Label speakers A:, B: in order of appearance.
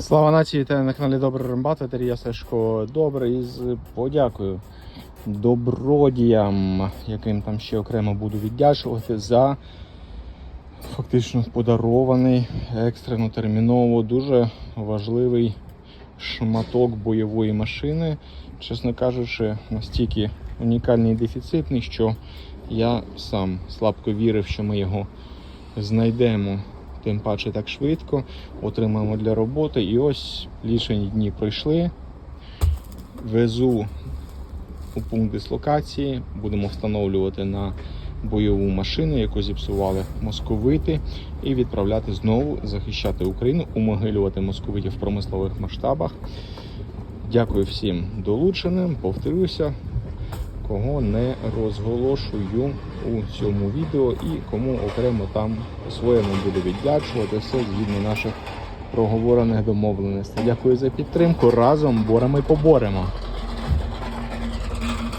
A: Слава нації, вітаю на каналі Добрий Рембат, ветерія Сашко Добрий з подякою добродіям, яким там ще окремо буду віддячувати за фактично подарований екстрено терміново дуже важливий шматок бойової машини. Чесно кажучи, настільки унікальний і дефіцитний, що я сам слабко вірив, що ми його знайдемо тим паче так швидко, отримаємо для роботи. І ось лічені дні пройшли. Везу у пункт дислокації, будемо встановлювати на бойову машину, яку зіпсували московити, і відправляти знову захищати Україну, умогилювати московитів в промислових масштабах. Дякую всім долученим. Повторюся, кого не розголошую у цьому відео і кому окремо там по-своєму буду віддячувати все згідно наших проговорених домовленостей. Дякую за підтримку. Разом боремо і поборемо.